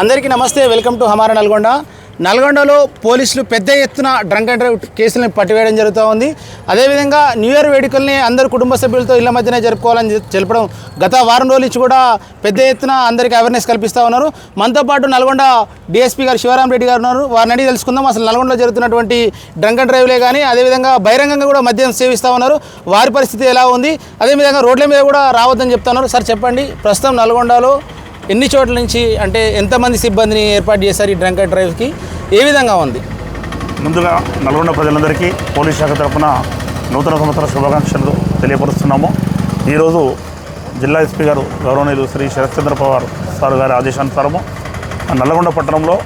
అందరికీ నమస్తే welcome to హమారా నల్గొండ. నల్గొండలో పోలీసులు పెద్ద ఎత్తున డ్రంక్ అండ్ డ్రైవ్ కేసులను పట్టివేయడం జరుగుతూ ఉంది. అదేవిధంగా న్యూ ఇయర్ వేడుకల్ని అందరు కుటుంబ సభ్యులతో ఇళ్ళ మధ్యనే జరుపుకోవాలని చెప్పడం తెలపడం గత వారం రోజుల నుంచి కూడా పెద్ద ఎత్తున అందరికీ అవేర్నెస్ కల్పిస్తూ ఉన్నారు. మనతో పాటు నల్గొండ డిఎస్పీ గారు శివరాం రెడ్డి గారు ఉన్నారు. వారిని అడిగి తెలుసుకుందాం. అసలు నల్గొండలో జరుగుతున్నటువంటి డ్రంక్ అండ్ డ్రైవ్లే కానీ అదేవిధంగా బహిరంగంగా కూడా మద్యం సేవిస్తూ ఉన్నారు. వారి పరిస్థితి ఎలా ఉంది? అదేవిధంగా రోడ్ల మీద కూడా రావద్దని చెప్తా ఉన్నారు. సార్ చెప్పండి. ప్రస్తుతం నల్గొండలో ఎన్ని చోట్ల నుంచి అంటే ఎంతమంది సిబ్బందిని ఏర్పాటు చేశారు ఈ డ్రంక్ అండ్ డ్రైవ్కి? ఏ విధంగా ఉంది? ముందుగా నల్గొండ ప్రజలందరికీ పోలీస్ శాఖ తరఫున నూతన సంవత్సర శుభాకాంక్షలు తెలియపరుస్తున్నాము. ఈరోజు జిల్లా ఎస్పీ గారు గౌరవనీయులు శ్రీ శరత్చంద్ర పవార్ సార్ గారి ఆదేశానుసారము ఆ నల్లగొండ పట్టణంలో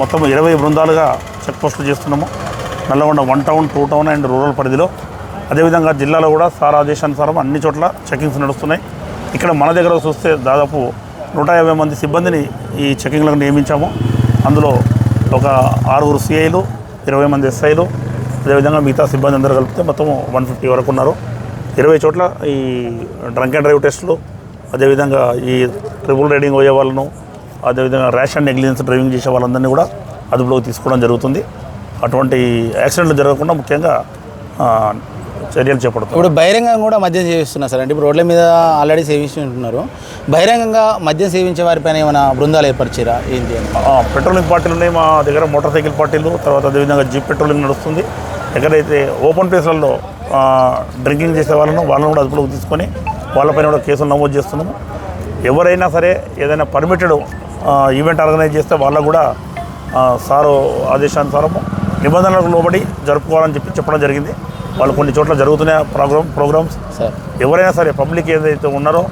మొత్తం ఇరవై బృందాలుగా చెక్ పోస్టులు చేస్తున్నాము. Nalgonda one town two town and rural పరిధిలో. అదేవిధంగా జిల్లాలో కూడా సార్ ఆదేశానుసారం అన్ని చోట్ల చెకింగ్స్ నడుస్తున్నాయి. ఇక్కడ మన దగ్గర చూస్తే దాదాపు నూట యాభై మంది సిబ్బందిని ఈ చెకింగ్లకు నియమించాము. అందులో ఒక ఆరుగురు సిఐలు ఇరవై మంది ఎస్ఐలు అదేవిధంగా మిగతా సిబ్బంది అందరూ కలిపితే మొత్తం వన్ ఫిఫ్టీ వరకు ఉన్నారు. ఇరవై చోట్ల ఈ డ్రంక్ అండ్ డ్రైవ్ టెస్టులు అదేవిధంగా ఈ ట్రిపుల్ రైడింగ్ పోయే వాళ్ళను అదేవిధంగా ర్యాష్ అండ్ నెగ్లిజెన్స్ డ్రైవింగ్ చేసే వాళ్ళందరినీ కూడా అదుపులోకి తీసుకోవడం జరుగుతుంది. అటువంటి యాక్సిడెంట్లు జరగకుండా ముఖ్యంగా చర్యలు చేపడుతుంది ఇప్పుడు బహిరంగంగా కూడా మద్యం సేవిస్తున్నారు సార్. అంటే ఇప్పుడు రోడ్ల మీద ఆల్రెడీ సేవిస్తుంటున్నారు బహిరంగంగా మద్యం సేవించే వారిపైన ఏమైనా బృందాలు ఏర్పరిచారా? ఏంటి పెట్రోలింగ్ పార్టీలు ఉన్నాయి మా దగ్గర మోటార్ సైకిల్ పార్టీలు తర్వాత అదేవిధంగా జీప్ పెట్రోలింగ్ నడుస్తుంది. ఎక్కడైతే ఓపెన్ ప్లేస్లలో డ్రింకింగ్ చేసే వాళ్ళను వాళ్ళని కూడా అదుపులోకి తీసుకొని వాళ్ళపైన కూడా కేసులు నమోదు చేస్తున్నాము. ఎవరైనా సరే ఏదైనా పర్మిటెడ్ ఈవెంట్ ఆర్గనైజ్ చేస్తే వాళ్ళకు కూడా సారు ఆదేశానుసారము నిబంధనలకు లోబడి జరుపుకోవాలని చెప్పి చెప్పడం జరిగింది. వాళ్ళు కొన్ని చోట్ల జరుగుతున్న ప్రోగ్రామ్ ప్రోగ్రామ్స్. సార్. ఎవరైనా సరే పబ్లిక్ ఏదైతే ఉన్నారో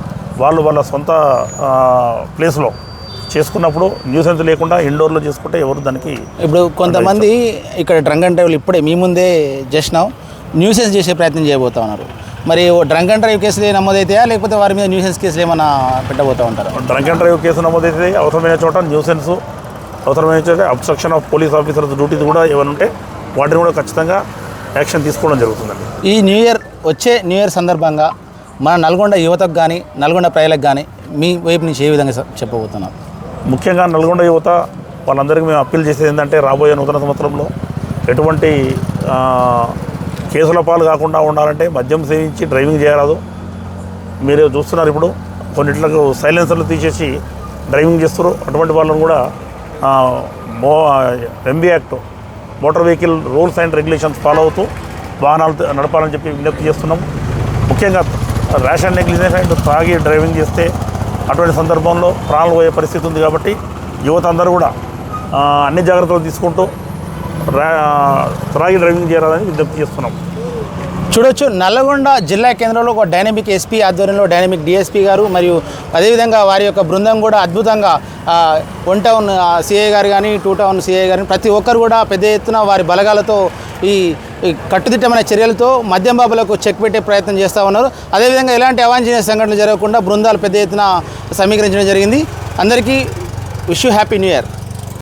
వాళ్ళు వాళ్ళ సొంత ప్లేస్లో చేసుకున్నప్పుడు న్యూసెన్స్ లేకుండా ఇండోర్లో చేసుకుంటే ఎవరు దానికి ఇప్పుడు కొంతమంది ఇక్కడ డ్రంక్ అండ్ డ్రైవ్లు ఇప్పుడే మీ ముందే జస్ట్ నౌ న్యూసెన్స్ చేసే ప్రయత్నం చేయబోతా ఉన్నారు. మరి డ్రంక్ అండ్ డ్రైవ్ కేసులు నమోదైతాయా? లేకపోతే వారి మీద న్యూసెన్స్ కేసులు ఏమైనా పెట్టబోతా ఉంటారా? డ్రంక్ అండ్ డ్రైవ్ కేసు నమోదైతే అవసరమైన చోట న్యూసెన్స్ అవసరమైన చోట obstruction of police officers duties కూడా ఏమైనా ఉంటే వాటిని కూడా ఖచ్చితంగా యాక్షన్ తీసుకోవడం జరుగుతుందండి. ఈ న్యూ ఇయర్ వచ్చే న్యూ ఇయర్ సందర్భంగా మన నల్గొండ యువతకు కానీ నల్గొండ ప్రజలకు కానీ మీ వైపు నుంచి ఏ విధంగా చెప్పబోతున్నారు ముఖ్యంగా నల్గొండ యువత వాళ్ళందరికీ మేము అప్పీల్ చేసేది ఏంటంటే రాబోయే నూతన సంవత్సరంలో ఎటువంటి కేసుల పాలు కాకుండా ఉండాలంటే మద్యం సేవించి డ్రైవింగ్ చేయరాదు. మీరు చూస్తున్నారు ఇప్పుడు కొన్నిట్లకు సైలెన్సర్లు తీసేసి డ్రైవింగ్ చేస్తారు అటువంటి వాళ్ళని కూడా MB act motor vehicle rules and regulations follow అవుతూ వాహనాలు నడపాలని చెప్పి విజ్ఞప్తి చేస్తున్నాం. ముఖ్యంగా ర్యాష్ అండ్ నెగ్లిజెన్స్ అండ్ తాగి డ్రైవింగ్ చేస్తే అటువంటి సందర్భంలో ప్రాణాలు పోయే పరిస్థితి ఉంది కాబట్టి యువత అందరూ కూడా అన్ని జాగ్రత్తలు తీసుకుంటూ రా త్రాగి డ్రైవింగ్ చేయాలని విజ్ఞప్తి చేస్తున్నాం. చూడొచ్చు. నల్లగొండ జిల్లా కేంద్రంలో ఒక డైనమిక్ ఎస్పీ ఆధ్వర్యంలో డైనమిక్ డిఎస్పీ గారు మరియు అదేవిధంగా వారి యొక్క బృందం కూడా అద్భుతంగా వన్ టౌన్ సిఐ గారు కానీ టూ టౌన్ సిఐ గారు ప్రతి ఒక్కరు కూడా పెద్ద ఎత్తున వారి బలగాలతో ఈ కట్టుదిట్టమైన చర్యలతో మద్యం బాబులకు చెక్ పెట్టే ప్రయత్నం చేస్తూ ఉన్నారు. అదేవిధంగా ఎలాంటి అవాంఛనీయ సంఘటనలు జరగకుండా బృందాలు పెద్ద ఎత్తున సమీకరించడం జరిగింది. అందరికీ విష్ హ్యాపీ న్యూ ఇయర్.